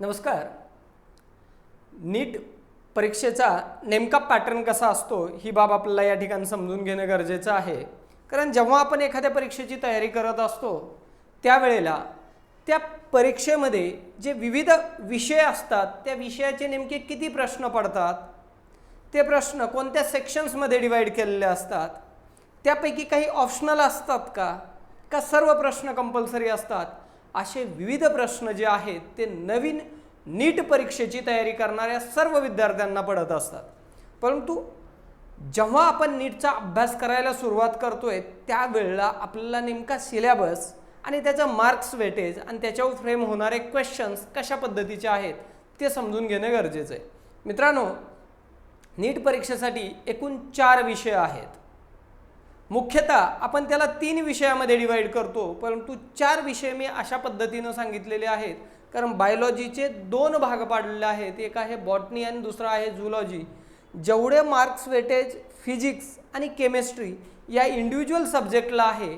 नमस्कार. नीट परीक्षेचा नेमका पॅटर्न कसा असतो ही बाब आपल्याला या ठिकाणी समजून घेणं गरजेचं आहे. कारण जेव्हा आपण एखाद्या परीक्षेची तयारी करत असतो त्यावेळेला त्या परीक्षेमध्ये जे विविध विषय असतात त्या विषयाचे नेमके किती प्रश्न पडतात ते प्रश्न कोणत्या सेक्शन्समध्ये डिवाईड केलेले असतात त्यापैकी काही ऑप्शनल असतात का का सर्व प्रश्न कंपल्सरी असतात असे विविध प्रश्न जे आहेत ते नवीन नीट परीक्षेची तयारी करणाऱ्या सर्व विद्यार्थ्यांना पडत असतात. परंतु जेव्हा आपण नीटचा अभ्यास करायला सुरुवात करतोय त्यावेळेला आपल्याला नेमका सिलेबस आणि त्याचं मार्क्स वेटेज आणि त्याच्यावर फ्रेम होणारे क्वेश्चन्स कशा पद्धतीचे आहेत ते समजून घेणं गरजेचं आहे. मित्रांनो नीट परीक्षेसाठी एकूण चार विषय आहेत. मुख्यतः आपण त्याला तीन विषयामध्ये डिवाईड करतो परंतु चार विषय मी अशा पद्धतीनं सांगितलेले आहेत कारण बायोलॉजीचे दोन भाग पाडलेले आहेत. एक आहे बॉटनी आणि दुसरा आहे झुलॉजी जेवढे मार्क्स वेटेज फिजिक्स आणि केमिस्ट्री या इंडिव्हिज्युअल सब्जेक्टला आहे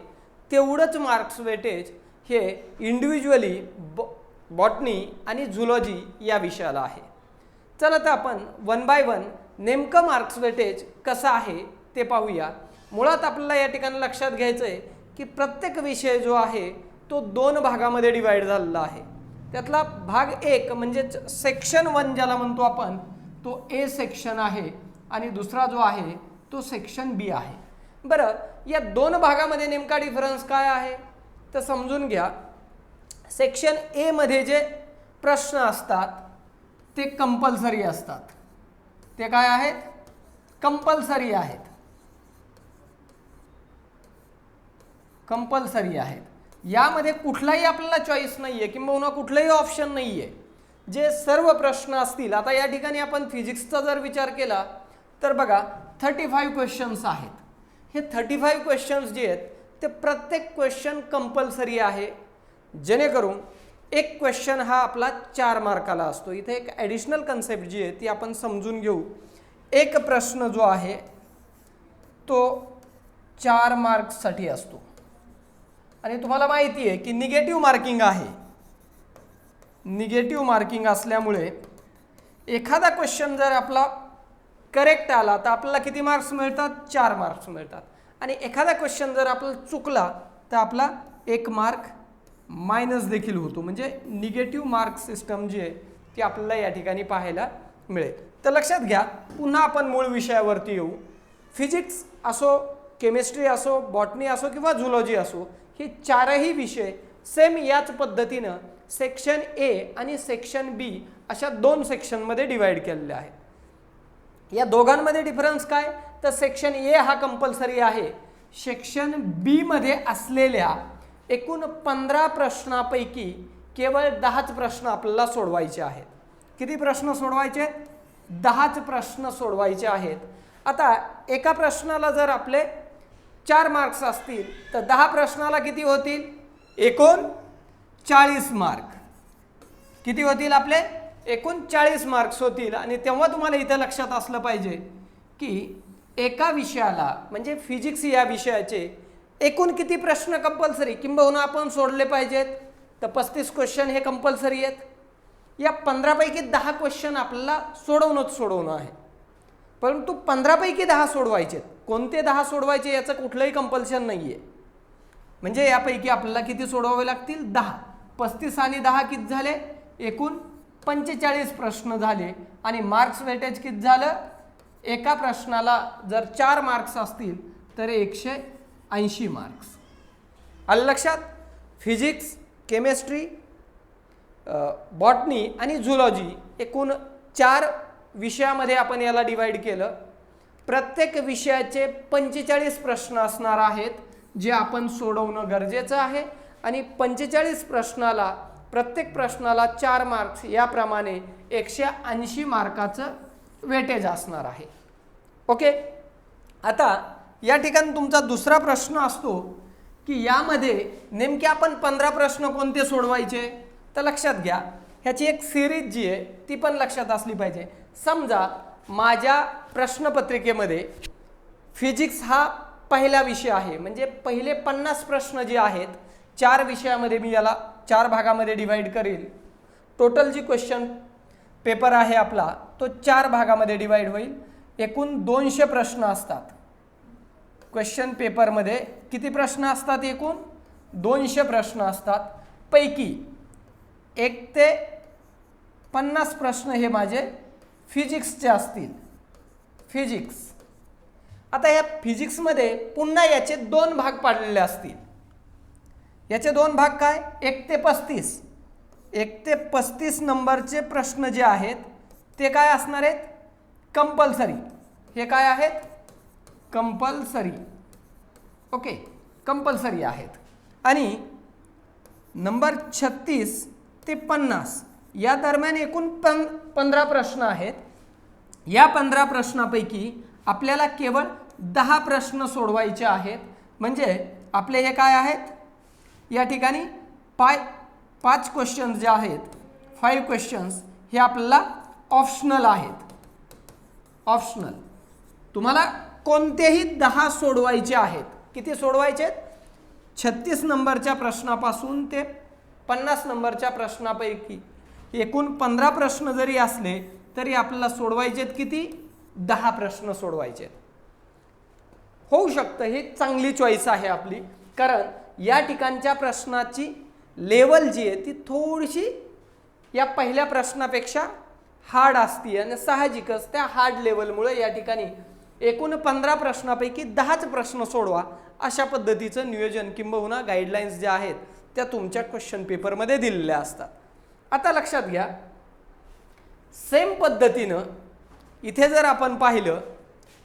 तेवढंच मार्क्स वेटेज हे इंडिव्हिज्युअली बॉ बॉटनी आणि झुलॉजी या विषयाला आहे. चला तर आपण वन बाय वन नेमकं मार्क्स वेटेज कसं आहे ते पाहूया. मुळात आपल्याला या ठिकाणी लक्षात घ्यायचं आहे की प्रत्येक विषय जो आहे तो दोन भागामध्ये डिवाईड झालेला आहे. त्यातला भाग एक म्हणजेच सेक्शन वन ज्याला म्हणतो आपण तो ए सेक्शन आहे आणि दुसरा जो आहे तो सेक्शन बी आहे. बरं या दोन भागामध्ये नेमका डिफरन्स काय आहे? तर समजून घ्या. सेक्शन एमध्ये जे प्रश्न असतात ते कंपल्सरी असतात. ते काय आहेत? कंपल्सरी आहेत. कंपल्सरी आहेत. यामध्ये कुठलाही आपल्याला चॉईस नाही आहे किंबहुना कुठलंही ऑप्शन नाही आहे जे सर्व प्रश्न असतील आता या ठिकाणी आपण फिजिक्सचा जर विचार केला तर बघा थर्टी फाईव्ह क्वेश्चन्स आहेत. हे थर्टी फाईव्ह क्वेश्चन्स जे आहेत ते प्रत्येक क्वेश्चन कंपल्सरी आहे. जेणेकरून एक क्वेश्चन हा आपला चार मार्काला असतो. इथे एक ॲडिशनल कन्सेप्ट जी आहे ती आपण समजून घेऊ. एक प्रश्न जो आहे तो चार मार्क्ससाठी असतो. आणि तुम्हाला माहिती आहे की निगेटिव्ह मार्किंग आहे. निगेटिव्ह मार्किंग असल्यामुळे एखादा क्वेश्चन जर आपला करेक्ट आला तर आपल्याला किती मार्क्स मिळतात? चार मार्क्स मिळतात. आणि एखादा क्वेश्चन जर आपला चुकला तर आपला एक मार्क मायनस देखील होतो. म्हणजे निगेटिव्ह मार्क सिस्टम जी आहे ती आपल्याला या ठिकाणी पाहायला मिळेल. तर लक्षात घ्या पुन्हा आपण मूळ विषयावरती येऊ. फिजिक्स असो केमिस्ट्री असो बॉटनी असो किंवा झुलॉजी असो हे चारही विषय सेम याच पद्धतीनं सेक्शन ए आणि सेक्शन बी अशा दोन सेक्शनमध्ये डिवाईड केलेले आहेत. या दोघांमध्ये डिफरन्स काय? तर सेक्शन ए हा कंपल्सरी आहे. सेक्शन बीमध्ये असलेल्या एकूण पंधरा प्रश्नापैकी केवळ दहाच प्रश्न आपल्याला सोडवायचे आहेत. किती प्रश्न सोडवायचे? दहाच प्रश्न सोडवायचे आहेत. आता एका प्रश्नाला जर आपले चार मार्क्स असतील तर दहा प्रश्नाला किती होतील? एकूण? चाळीस मार्क किती होतील आपले? एकूण चाळीस मार्क्स होतील. आणि तेव्हा तुम्हाला इथं लक्षात असलं पाहिजे की एका विषयाला म्हणजे फिजिक्स या विषयाचे एकूण किती प्रश्न कंपल्सरी किंबहुना आपण सोडले पाहिजेत. तर पस्तीस क्वेश्चन हे कंपल्सरी आहेत. या पंधरापैकी दहा क्वेश्चन आपल्याला सोडवणंच सोडवणं आहे. परंतु पंधरापैकी दहा सोडवायचे कोणते दहा सोडवायचे याचं कुठलंही कंपल्शन नाही आहे म्हणजे यापैकी आपल्याला किती सोडवावे लागतील? दहा. पस्तीस आणि दहा किती झाले? एकूण पंचेचाळीस प्रश्न झाले. आणि मार्क्स वेटेज किती झालं? एका प्रश्नाला जर चार मार्क्स असतील तर एकशे ऐंशी मार्क्स आलं लक्षात? फिजिक्स केमिस्ट्री बॉटनी आणि झुलॉजी एकूण चार विषयामध्ये आपण याला डिवाईड केलं. प्रत्येक विषयाचे पंचेचाळीस प्रश्न असणार आहेत जे आपण सोडवणं गरजेचं आहे. आणि पंचेचाळीस प्रश्नाला प्रत्येक प्रश्नाला चार मार्क्स याप्रमाणे एकशे ऐंशी मार्काचं वेटेज असणार आहे. ओके? आता या ठिकाणी तुमचा दुसरा प्रश्न असतो की यामध्ये नेमके आपण पंधरा प्रश्न कोणते सोडवायचे? तर लक्षात घ्या. ह्याची एक सिरीज जी आहे ती पण लक्षात असली पाहिजे. समजा माझ्या प्रश्नपत्रिकेमध्ये फिजिक्स हा पहिला विषय आहे. म्हणजे पहिले पन्नास प्रश्न जे आहेत चार विषयामध्ये मी याला चार भागामध्ये डिवाईड करेल टोटल जी क्वेश्चन पेपर आहे आपला तो चार भागामध्ये डिवाईड होईल. एकूण दोनशे प्रश्न असतात. क्वेश्चन पेपरमध्ये किती प्रश्न असतात एकूण? दोनशे प्रश्न असतात. पैकी एक ते पन्नास प्रश्न हे माझे फिजिक्सचे असतील. फिजिक्स आता या फिजिक्समध्ये पुन्हा याचे दोन भाग पाडलेले असतील. याचे दोन भाग काय? एक ते पस्तीस. एक ते पस्तीस नंबरचे प्रश्न जे आहेत ते काय असणार आहेत? कंपल्सरी. हे काय आहेत? कंपल्सरी. ओके कंपल्सरी आहेत. आणि नंबर छत्तीस ते पन्नास. या दरम्यान एकूण पं पंधरा प्रश्न आहेत. या पंधरा प्रश्नापैकी आपल्याला केवळ दहा प्रश्न सोडवायचे आहेत. म्हणजे आपले हे काय आहेत? या ठिकाणी पाय पाच क्वेश्चन्स जे आहेत फाईव्ह क्वेश्चन्स हे आपल्याला ऑप्शनल आहेत. ऑप्शनल तुम्हाला कोणतेही दहा सोडवायचे आहेत. किती सोडवायचे आहेत? छत्तीस नंबरच्या प्रश्नापासून ते पन्नास नंबरच्या प्रश्नापैकी. एकूण पंधरा प्रश्न जरी असले तरी आपल्याला सोडवायचे आहेत किती? दहा प्रश्न सोडवायचे आहेत होऊ शकतं ही चांगली चॉईस आहे आपली. कारण या ठिकाणच्या प्रश्नाची लेवल जी आहे ती थोडीशी या पहिल्या प्रश्नापेक्षा हार्ड असते आणि साहजिकच त्या हार्ड लेवलमुळे या ठिकाणी एकूण पंधरा प्रश्नापैकी दहाच प्रश्न सोडवा अशा पद्धतीचं नियोजन किंबहुना गाईडलाईन्स ज्या आहेत त्या तुमच्या क्वेश्चन पेपरमध्ये दिलेल्या असतात. आता लक्षात घ्या. सेम पद्धतीनं इथे जर आपण पाहिलं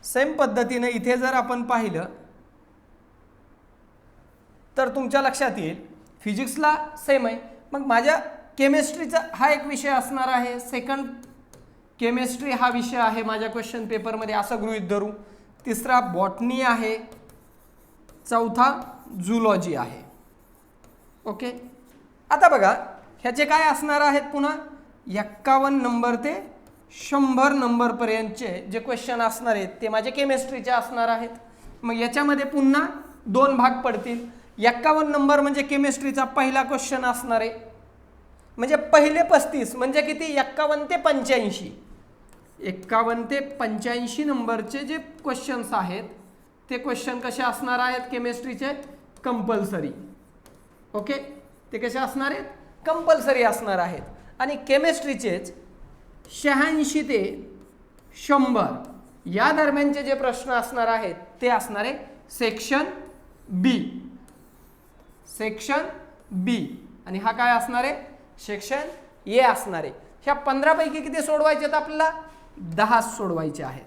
सेम पद्धतीनं इथे जर आपण पाहिलं तर तुमच्या लक्षात येईल फिजिक्सला सेम आहे. मग माझ्या केमिस्ट्रीचा हा एक विषय असणार आहे. सेकंड केमिस्ट्री हा विषय आहे माझ्या क्वेश्चन पेपरमध्ये असं गृहीत धरू. तिसरा बॉटनी आहे. चौथा झुलॉजी आहे. ओके आता बघा ह्याचे काय असणार आहेत पुन्हा? एक्कावन्न नंबर ते शंभर नंबरपर्यंतचे जे क्वेश्चन असणार आहेत ते माझे केमिस्ट्रीचे असणार आहेत. मग याच्यामध्ये पुन्हा दोन भाग पडतील. एक्कावन्न नंबर म्हणजे केमिस्ट्रीचा पहिला क्वेश्चन असणार आहे. म्हणजे पहिले पस्तीस म्हणजे किती? एक्कावन्न ते पंच्याऐंशी. एक्कावन्न ते पंच्याऐंशी नंबरचे जे क्वेश्चन्स आहेत ते क्वेश्चन कसे असणार आहेत? केमिस्ट्रीचे कंपल्सरी ओके ते कसे असणार आहेत? कंपल्सरी असणार आहेत. आणि केमिस्ट्रीचेच शहाऐंशी ते शंभर या दरम्यानचे जे प्रश्न असणार आहेत ते असणारे सेक्शन बी. सेक्शन बी. आणि हा काय असणार? आहे सेक्शन ए असणार. आहे ह्या पंधरापैकी किती सोडवायचे आहेत आपल्याला? दहा सोडवायचे आहेत.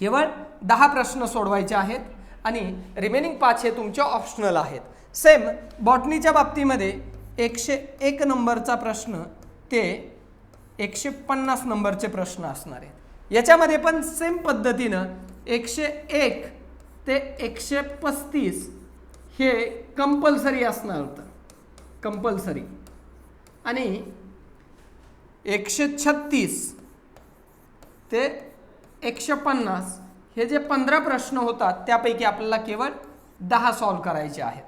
केवळ दहा प्रश्न सोडवायचे आहेत आणि रिमेनिंग पाच हे तुमचे ऑप्शनल आहेत. सेम बॉटनीच्या बाबतीमध्ये एकशे एक नंबरचा प्रश्न ते एकशे पन्नास नंबरचे प्रश्न असणार आहेत. याच्यामध्ये पण सेम पद्धतीनं एकशे एक ते एकशे पस्तीस हे कंपल्सरी असणार होतं. कंपल्सरी आणि एकशे छत्तीस ते एकशे पन्नास हे जे पंधरा प्रश्न होतात त्यापैकी आपल्याला केवळ दहा सॉल्व करायचे आहेत.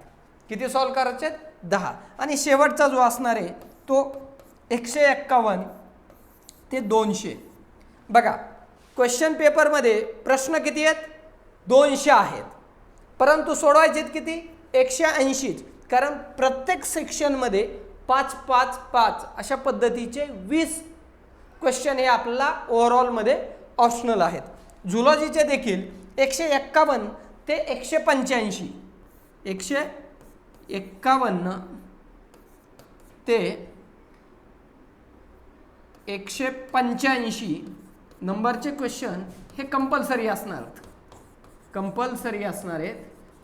किती सॉल्व करायचे आहेत? दहा. आणि शेवटचा जो असणार आहे तो एकशे एक्कावन्न ते दोनशे. बघा क्वेश्चन पेपरमध्ये प्रश्न किती आहेत? दोनशे आहेत. परंतु सोडवायचे आहेत किती? एकशे ऐंशीच कारण प्रत्येक सेक्शनमध्ये पाच पाच पाच अशा पद्धतीचे वीस क्वेश्चन हे आपल्याला ओव्हरऑलमध्ये ऑप्शनल आहेत. झुलॉजीचे देखील एकशे एक्कावन्न ते एकशे पंच्याऐंशी. एकशे एक्कावन्न ते एकशे पंच्याऐंशी. नंबरचे क्वेश्चन हे कंपल्सरी असणार. आहेत कंपल्सरी असणार आहेत.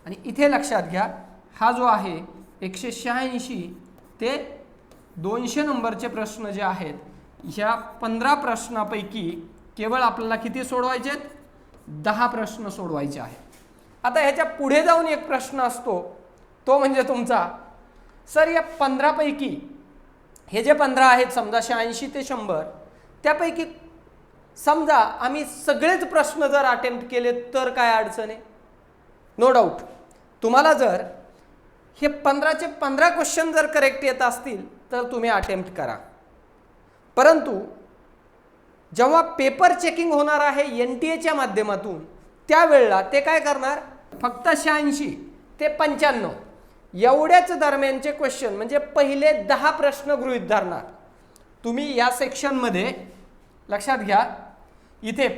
आणि इथे लक्षात घ्या हा जो आहे एकशे शहाऐंशी ते दोनशे नंबरचे प्रश्न जे आहेत ह्या पंधरा प्रश्नापैकी केवळ आपल्याला किती सोडवायचे आहेत दहा प्रश्न सोडवायचे आहेत. आता ह्याच्या पुढे जाऊन एक प्रश्न असतो. तो म्हणजे तुमचा. सर या पंधरापैकी हे जे पंधरा आहेत समजा शहाऐंशी ते शंभर त्यापैकी समजा आम्ही सगळेच प्रश्न जर अटेम्प्ट केले तर काय अडचण आहे? नो डाऊट तुम्हाला जर हे पंधराचे पंधरा क्वेश्चन जर करेक्ट येत असतील तर तुम्ही अटेम्प्ट करा. परंतु जेव्हा पेपर चेकिंग होणार आहे एन टी एच्या माध्यमातून त्यावेळेला ते काय करणार? फक्त शहाऐंशी ते पंच्याण्णव. एवढ्याच दरम्यानचे क्वेश्चन म्हणजे पहिले दहा प्रश्न गृहित धरणार. तुम्ही या सेक्शनमध्ये लक्षात घ्या इथे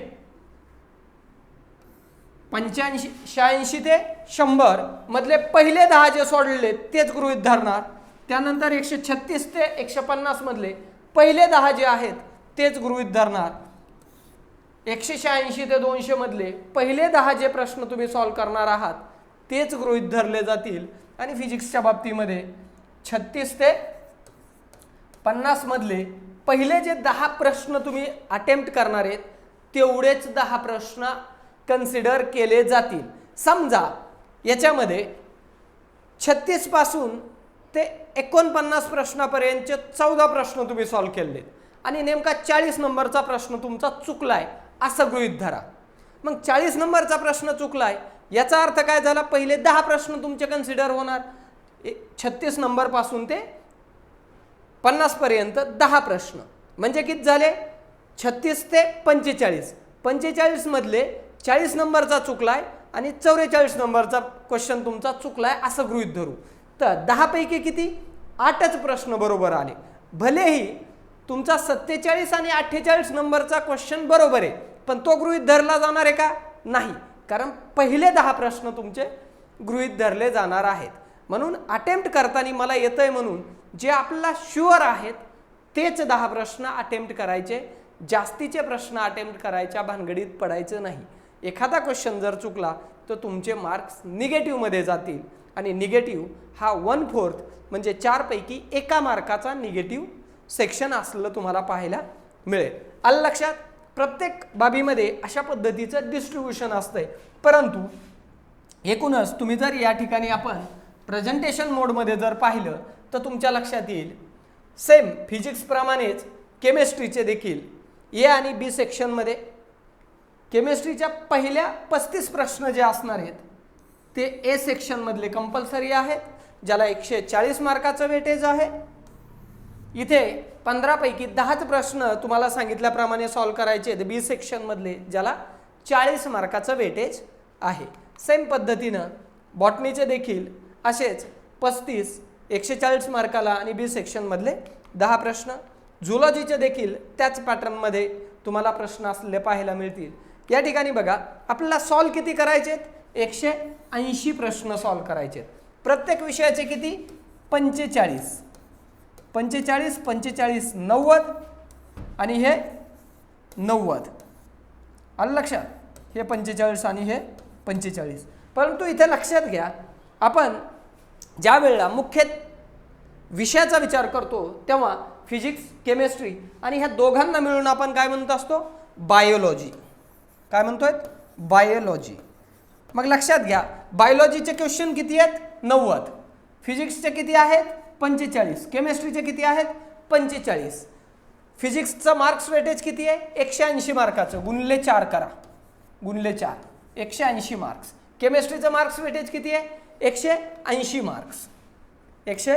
पंच्याऐंशी शहाऐंशी ते शंभर मधले पहिले दहा जे सोडलेले तेच गृहित धरणार. त्यानंतर एकशे छत्तीस ते एकशे पन्नासमधले पहिले दहा जे आहेत तेच गृहित धरणार. एकशे शहाऐंशी ते दोनशे मधले पहिले दहा जे प्रश्न तुम्ही सॉल्व्ह करणार आहात तेच गृहित धरले जातील. आणि फिजिक्सच्या बाबतीमध्ये छत्तीस ते पन्नासमधले पहिले जे दहा प्रश्न तुम्ही अटेम्प्ट करणार आहेत तेवढेच दहा प्रश्न कन्सिडर केले जातील. समजा याच्यामध्ये छत्तीसपासून ते एकोणपन्नास प्रश्नापर्यंतचे चौदा प्रश्न तुम्ही सॉल्व केले आणि नेमका चाळीस नंबरचा प्रश्न तुमचा चुकलाय असं गृहीत धरा. मग चाळीस नंबरचा प्रश्न चुकलाय याचा अर्थ काय झाला? पहिले दहा प्रश्न तुमचे कन्सिडर होणार. छत्तीस नंबरपासून ते पन्नासपर्यंत दहा प्रश्न. म्हणजे किती झाले? छत्तीस ते पंचेचाळीस. पंचेचाळीसमधले चाळीस नंबरचा चुकलाय आणि चौवेचाळीस नंबरचा क्वेश्चन तुमचा चुकलाय असं गृहित धरू. तर दहापैकी किती? आठच प्रश्न बरोबर आले. भलेही तुमचा सत्तेचाळीस आणि अठ्ठेचाळीस नंबरचा क्वेश्चन बरोबर आहे पण तो गृहीत धरला जाणार आहे का? नाही. कारण पहिले दहा प्रश्न तुमचे गृहीत धरले जाणार आहेत. म्हणून अटेम्प्ट करताना मला येतंय म्हणून जे आपल्याला शुअर आहेत तेच दहा प्रश्न अटेम्प्ट करायचे. जास्तीचे प्रश्न अटेम्प्ट करायच्या भानगडीत पडायचं नाही. एखादा क्वेश्चन जर चुकला तर तुमचे मार्क्स निगेटिव्हमध्ये जातील. आणि निगेटिव्ह हा वन फोर्थ म्हणजे चारपैकी एका मार्काचा निगेटिव्ह सेक्शन असलेलं तुम्हाला पाहायला मिळेल. आलं लक्षात? प्रत्येक बाबीमध्ये अशा पद्धतीचं डिस्ट्रीब्युशन असतंय. परंतु एकूणच तुम्ही जर या ठिकाणी आपण प्रेझेंटेशन मोडमध्ये जर पाहिलं तर तुमच्या लक्षात येईल. सेम फिजिक्सप्रमाणेच केमिस्ट्रीचे देखील ए आणि बी सेक्शनमध्ये केमिस्ट्रीच्या पहिल्या पस्तीस प्रश्न जे असणार आहेत ते ए सेक्शनमधले कंपल्सरी आहेत ज्याला एकशे चाळीस मार्काचं वेटेज आहे. इथे पंधरापैकी दहाच प्रश्न तुम्हाला सांगितल्याप्रमाणे सॉल्व्ह करायचे आहेत. बी सेक्शनमधले ज्याला चाळीस मार्काचं वेटेज आहे. सेम पद्धतीनं बॉटनीचे देखील असेच पस्तीस एकशे चाळीस मार्काला आणि बी सेक्शनमधले दहा प्रश्न. झुलॉजीचे देखील त्याच पॅटर्नमध्ये तुम्हाला प्रश्न असलेले पाहायला मिळतील. या ठिकाणी बघा आपल्याला सॉल्व किती करायचे आहेत? एकशे ऐंशी प्रश्न सॉल्व करायचे आहेत. प्रत्येक विषयाचे किती? पंचेचाळीस. पंचेचाळीस पंचेचाळीस नव्वद आणि हे नव्वद. आलं लक्षात? हे पंचेचाळीस आणि हे पंचेचाळीस. परंतु इथे लक्षात घ्या आपण ज्या वेळेला मुख्य विषयाचा विचार करतो तेव्हा फिजिक्स केमिस्ट्री आणि ह्या दोघांना मिळून आपण काय म्हणत असतो? बायोलॉजी काय म्हणतोय? बायोलॉजी मग लक्षात घ्या बायोलॉजीचे क्वेश्चन किती आहेत? नव्वद. फिजिक्सचे किती आहेत? पंचेचाळीस. केमिस्ट्रीचे किती आहेत? पंचेचाळीस. फिजिक्सचं मार्क्स वेटेज किती आहे? एकशे ऐंशी मार्काचं गुणले चार करा. गुणले चार. एकशे ऐंशी मार्क्स केमिस्ट्रीचं मार्क्स वेटेज किती आहे? एकशे ऐंशी मार्क्स एकशे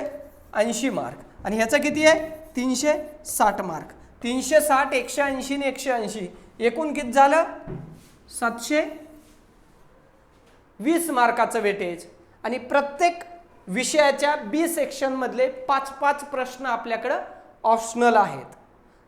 ऐंशी मार्क आणि ह्याचं किती आहे? तीनशे साठ मार्क तीनशे साठ एकशे ऐंशी आणि एकशे ऐंशी. एकूण किती झालं? सातशे वीस मार्काचं वेटेज आणि प्रत्येक विषयाच्या बी सेक्शनमधले पाच पाच प्रश्न आपल्याकडं ऑप्शनल आहेत.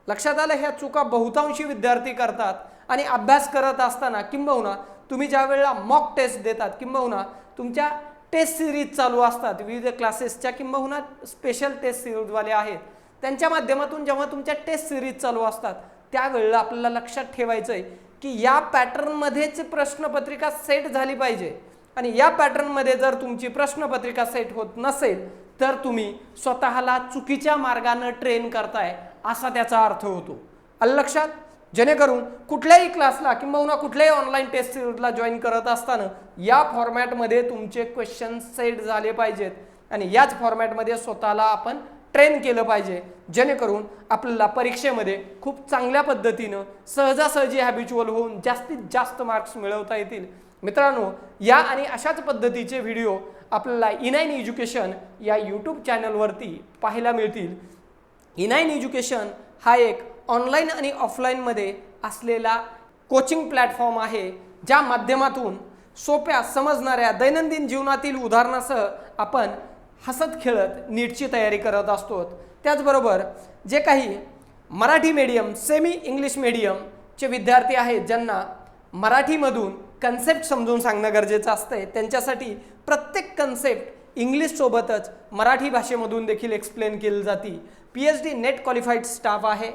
लक्षात आलं ह्या चुका बहुतांशी विद्यार्थी करतात आणि अभ्यास करत असताना किंबहुना तुम्ही ज्या वेळेला मॉक टेस्ट देतात किंबहुना तुमच्या टेस्ट सिरीज चालू असतात. विविध क्लासेसच्या किंबहुना स्पेशल टेस्ट सिरीजवाले आहेत. त्यांच्या माध्यमातून जेव्हा तुमच्या टेस्ट सिरीज चालू असतात त्यावेळेला आपल्याला लक्षात ठेवायचं आहे की या पॅटर्नमध्येच प्रश्नपत्रिका सेट झाली पाहिजे. आणि या पॅटर्नमध्ये जर तुमची प्रश्नपत्रिका सेट होत नसेल तर तुम्ही स्वतःला चुकीच्या मार्गानं ट्रेन करताय असा त्याचा अर्थ होतो. आलं लक्षात? जेणेकरून कुठल्याही क्लासला किंबहुना कुठल्याही ऑनलाईन टेस्ट सिरीजला जॉईन करत असताना या फॉर्मॅटमध्ये तुमचे क्वेश्चन सेट झाले पाहिजेत. आणि याच फॉर्मॅटमध्ये स्वतःला आपण ट्रेन केलं पाहिजे. जेणेकरून आपल्याला परीक्षेमध्ये खूप चांगल्या पद्धतीनं सहजासहजी हॅबिच्युअल होऊन जास्तीत जास्त मार्क्स मिळवता येतील. मित्रांनो या आणि अशाच पद्धतीचे व्हिडिओ आपल्याला e इनाईन एज्युकेशन या यूट्यूब चॅनलवरती पाहायला मिळतील. E इनाईन एज्युकेशन हा एक ऑनलाईन आणि ऑफलाईनमध्ये असलेला कोचिंग प्लॅटफॉर्म आहे ज्या माध्यमातून सोप्या समजणाऱ्या दैनंदिन जीवनातील उदाहरणासह आपण हसत खेळत नीटची तयारी करत असतो. त्याचबरोबर जे काही मराठी मीडियम सेमी इंग्लिश मीडियमचे विद्यार्थी आहेत ज्यांना मराठीमधून कन्सेप्ट समजून सांगणं गरजेचं असतंय. त्यांच्यासाठी प्रत्येक कन्सेप्ट इंग्लिशसोबतच मराठी भाषेमधून देखील एक्सप्लेन केली जाते. P H D NET qualified staff आहे.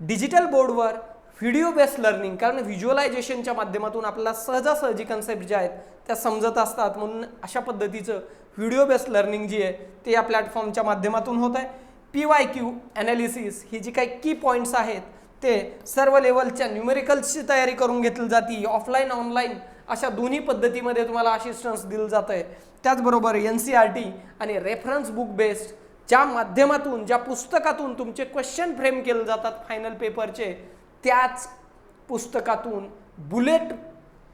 डिजिटल बोर्डवर व्हिडिओ बेस्ड लर्निंग कारण व्हिज्युअलायझेशनच्या माध्यमातून आपल्याला सहजासहजी कन्सेप्ट ज्या आहेत त्या समजत असतात. म्हणून अशा पद्धतीचं व्हिडिओ बेस्ड लर्निंग जी आहे ते या प्लॅटफॉर्मच्या माध्यमातून होत आहे. पी वाय क्यू ॲनालिसिस ही जी काही की पॉईंट्स आहेत ते सर्व लेवलच्या न्यूमेरिकल्सची तयारी करून घेतली जाते. ऑफलाईन ऑनलाईन अशा दोन्ही पद्धतीमध्ये तुम्हाला असिस्टन्स दिलं जातं आहे त्याचबरोबर N C E R T reference book based ज्या माध्यमातून ज्या पुस्तकातून तुमचे क्वेश्चन फ्रेम केले जातात फायनल पेपरचे त्याच पुस्तकातून बुलेट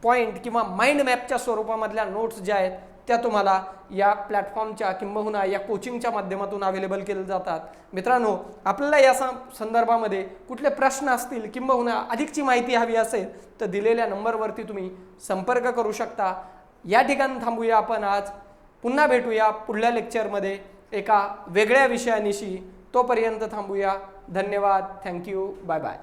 पॉईंट किंवा माइंड मॅपच्या स्वरूपामधल्या नोट्स ज्या आहेत त्या तुम्हाला या प्लॅटफॉर्मच्या किंबहुना या कोचिंगच्या माध्यमातून अवेलेबल केले जातात. मित्रांनो आपल्याला या संदर्भामध्ये कुठले प्रश्न असतील किंबहुना अधिकची माहिती हवी असेल तर दिलेल्या नंबरवरती तुम्ही संपर्क करू शकता. या ठिकाणी थांबूया आपण आज. पुन्हा भेटूया पुढल्या लेक्चरमध्ये एका वेगळ्या विषयानिशी तोपर्यंत थांबूया. धन्यवाद. Thank you bye bye